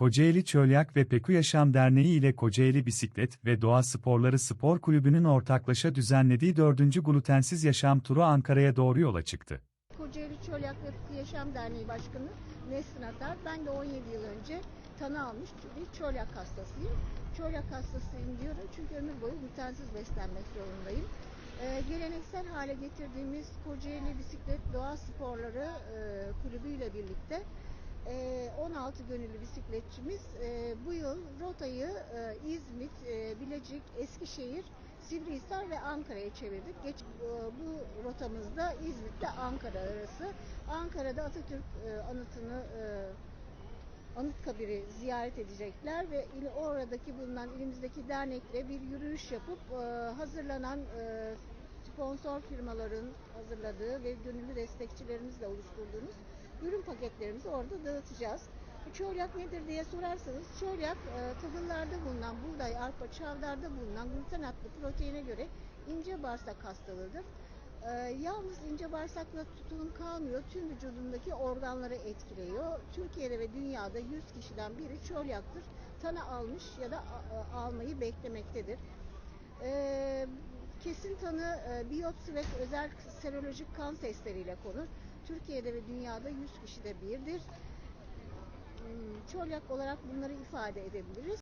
Kocaeli Çölyak ve Peku Yaşam Derneği ile Kocaeli Bisiklet ve Doğa Sporları Spor Kulübü'nün ortaklaşa düzenlediği 4. Glutensiz Yaşam Turu Ankara'ya doğru yola çıktı. Kocaeli Çölyak ve Fıkıh Yaşam Derneği Başkanı Nesrin Atar. Ben de 17 yıl önce tanı almış bir çölyak hastasıyım. Çölyak hastasıyım diyorum çünkü ömür boyu glutensiz beslenmek zorundayım. Ee, geleneksel hale getirdiğimiz Kocaeli Bisiklet Doğa Sporları e, Kulübü ile birlikte e, 16 gönüllü bisikletçimiz e, bu yıl rotayı e, İzmit, e, Bilecik, Eskişehir, Sivrihisar ve Ankara'ya çevirdik. Geç, e, bu rotamızda İzmit'te Ankara arası. Ankara'da Atatürk e, anıtını e, Anıtkabir'i ziyaret edecekler ve oradaki bulunan ilimizdeki dernekle bir yürüyüş yapıp e, hazırlanan e, sponsor firmaların hazırladığı ve gönüllü destekçilerimizle oluşturduğumuz ürün paketlerimizi orada dağıtacağız. Çölyak nedir diye sorarsanız çölyak e, tahıllarda bulunan buğday, arpa, çavdarda bulunan gluten hatlı proteine göre ince bağırsak hastalığıdır. Ee, yalnız ince bağırsakla tutulum kalmıyor, tüm vücudundaki organları etkiliyor. Türkiye'de ve dünyada 100 kişiden biri çölyaktır. Tanı almış ya da a- almayı beklemektedir. Ee, kesin tanı e, biyopsi ve özel serolojik kan testleriyle konur. Türkiye'de ve dünyada 100 kişide birdir. Çölyak olarak bunları ifade edebiliriz.